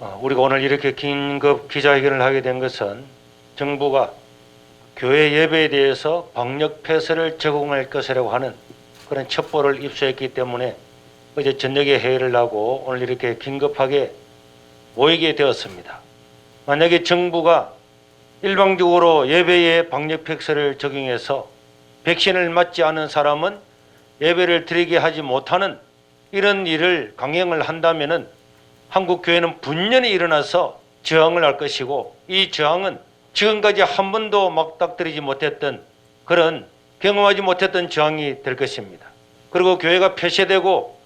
어, 우리가 오늘 이렇게 긴급 기자회견을 하게 된 것은 정부가 교회 예배에 대해서 방역 폐쇄를 적용할 것이라고 하는 그런 첩보를 입수했기 때문에 어제 저녁에 회의를 하고 오늘 이렇게 긴급하게 모이게 되었습니다. 만약에 정부가 일방적으로 예배에 방역 폐쇄를 적용해서 백신을 맞지 않은 사람은 예배를 드리게 하지 못하는 이런 일을 강행을 한다면은 한국 교회는 분연히 일어나서 저항을 할 것이고 이 저항은 지금까지 한 번도 막닥뜨리지 못했던 그런 경험하지 못했던 저항이 될 것입니다. 그리고 교회가 폐쇄되고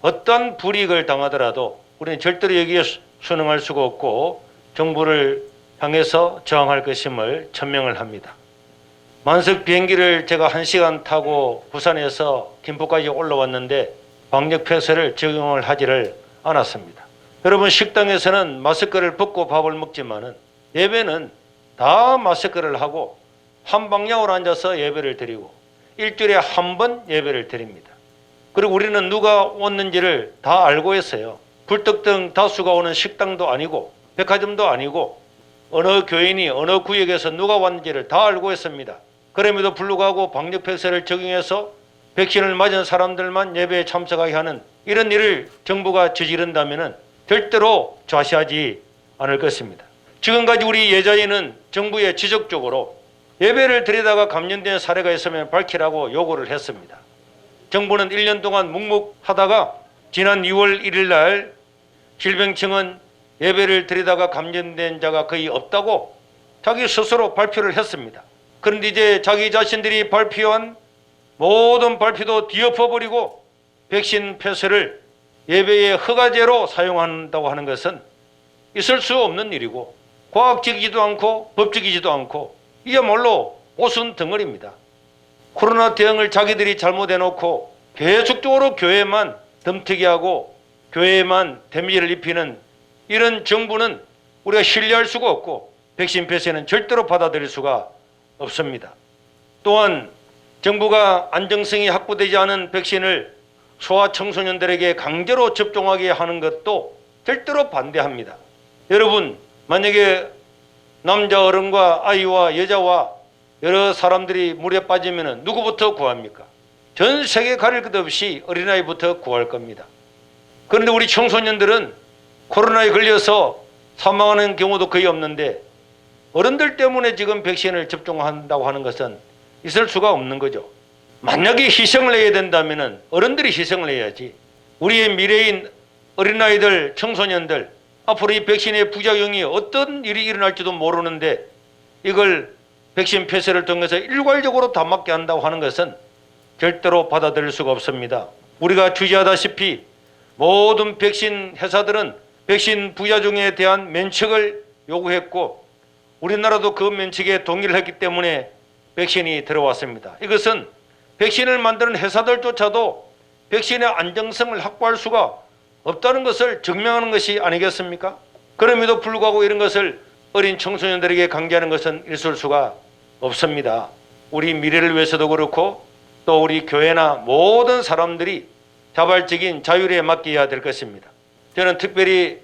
어떤 불이익을 당하더라도 우리는 절대로 여기에 수- 순응할 수가 없고 정부를 향해서 저항할 것임을 천명을 합니다. 만석 비행기를 제가 한 시간 타고 부산에서 김포까지 올라왔는데 방역 폐쇄를 적용을 하지를 않았습니다. 여러분 식당에서는 마스크를 벗고 밥을 먹지만은 예배는 다 마스크를 하고 한 방향으로 앉아서 예배를 드리고 일주일에 한 번 예배를 드립니다. 그리고 우리는 누가 왔는지를 다 알고 있어요. 불특등 다수가 오는 식당도 아니고 백화점도 아니고 어느 교인이 어느 구역에서 누가 왔는지를 다 알고 있습니다. 그럼에도 불구하고 방역 폐쇄를 적용해서 백신을 맞은 사람들만 예배에 참석하게 하는 이런 일을 정부가 저지른다면 절대로 좌시하지 않을 것입니다. 지금까지 우리 예자에는 정부에 지속적으로 예배를 드리다가 감염된 사례가 있으면 밝히라고 요구를 했습니다. 정부는 1년 동안 묵묵하다가 지난 2월 1일 날 질병청은 예배를 드리다가 감염된 자가 거의 없다고 자기 스스로 발표를 했습니다. 그런데 이제 자기 자신들이 발표한 모든 발표도 뒤엎어버리고 백신 폐쇄를 예배의 허가제로 사용한다고 하는 것은 있을 수 없는 일이고 과학적이지도 않고 법적이지도 않고 이야말로 오순 덩어리입니다. 코로나 대응을 자기들이 잘못해놓고 계속적으로 교회만 덤태기하고 교회에만 데미지를 입히는 이런 정부는 우리가 신뢰할 수가 없고 백신 폐쇄는 절대로 받아들일 수가 없습니다. 또한 정부가 안정성이 확보되지 않은 백신을 소아 청소년들에게 강제로 접종하게 하는 것도 절대로 반대합니다. 여러분, 만약에 남자 어른과 아이와 여자와 여러 사람들이 물에 빠지면 누구부터 구합니까? 전 세계 가릴 것 없이 어린아이부터 구할 겁니다. 그런데 우리 청소년들은 코로나에 걸려서 사망하는 경우도 거의 없는데 어른들 때문에 지금 백신을 접종한다고 하는 것은 있을 수가 없는 거죠. 만약에 희생을 해야 된다면 어른들이 희생을 해야지. 우리의 미래인 어린아이들, 청소년들, 앞으로 이 백신의 부작용이 어떤 일이 일어날지도 모르는데 이걸 백신 폐쇄를 통해서 일괄적으로 다 맞게 한다고 하는 것은 절대로 받아들일 수가 없습니다. 우리가 주지하다시피 모든 백신 회사들은 백신 부작용에 대한 면책을 요구했고 우리나라도 그 면책에 동의를 했기 때문에 백신이 들어왔습니다. 이것은 백신을 만드는 회사들조차도 백신의 안정성을 확보할 수가 없다는 것을 증명하는 것이 아니겠습니까? 그럼에도 불구하고 이런 것을 어린 청소년들에게 강제하는 것은 있을 수가 없습니다. 우리 미래를 위해서도 그렇고 또 우리 교회나 모든 사람들이 자발적인 자율에 맡겨야 될 것입니다. 저는 특별히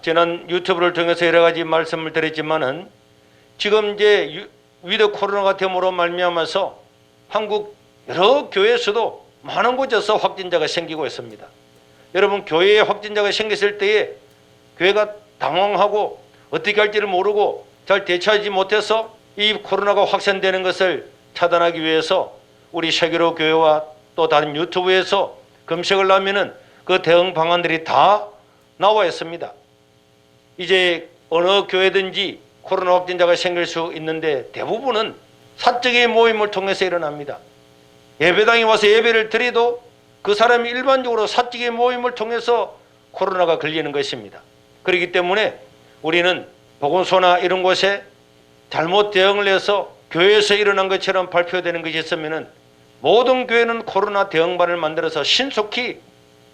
지난 유튜브를 통해서 여러 가지 말씀을 드렸지만은 지금 이제 유- 위드 코로나가 됨으로 말미암아서 한국 여러 교회에서도 많은 곳에서 확진자가 생기고 있습니다. 여러분 교회에 확진자가 생겼을 때에 교회가 당황하고 어떻게 할지를 모르고 잘 대처하지 못해서 이 코로나가 확산되는 것을 차단하기 위해서 우리 세계로 교회와 또 다른 유튜브에서 검색을 하면은 그 대응 방안들이 다 나와 있습니다. 이제 어느 교회든지 코로나 확진자가 생길 수 있는데 대부분은 사적인 모임을 통해서 일어납니다. 예배당에 와서 예배를 드려도 그 사람이 일반적으로 사적인 모임을 통해서 코로나가 걸리는 것입니다. 그렇기 때문에 우리는 보건소나 이런 곳에 잘못 대응을 해서 교회에서 일어난 것처럼 발표되는 것이 있으면은 모든 교회는 코로나 대응반을 만들어서 신속히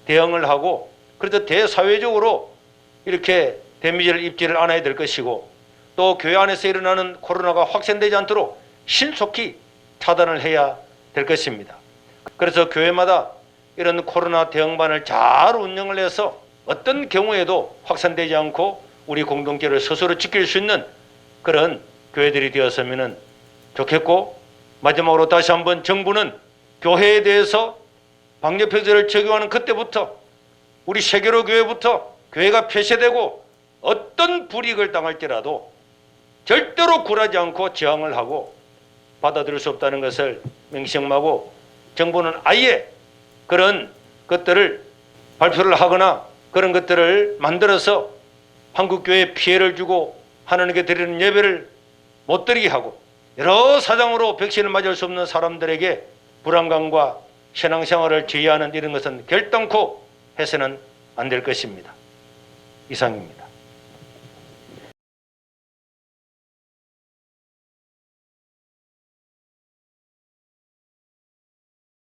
대응을 하고 그래서 대사회적으로 이렇게 데미지를 입지를 않아야 될 것이고 또 교회 안에서 일어나는 코로나가 확산되지 않도록 신속히 차단을 해야 될 것입니다. 그래서 교회마다 이런 코로나 대응반을 잘 운영을 해서 어떤 경우에도 확산되지 않고 우리 공동체를 스스로 지킬 수 있는 그런 교회들이 되었으면 좋겠고 마지막으로 다시 한번 정부는 교회에 대해서 방역 표제를 적용하는 그때부터 우리 세계로 교회부터 교회가 폐쇄되고 어떤 불이익을 당할지라도 절대로 굴하지 않고 저항을 하고 받아들일 수 없다는 것을 명심하고 정부는 아예 그런 것들을 발표를 하거나 그런 것들을 만들어서 한국 교회에 피해를 주고 하나님께 드리는 예배를 못 드리게 하고 여러 사정으로 백신을 맞을 수 없는 사람들에게 불안감과 신앙생활을 지휘하는 이런 것은 결단코 해서는 안 될 것입니다. 이상입니다.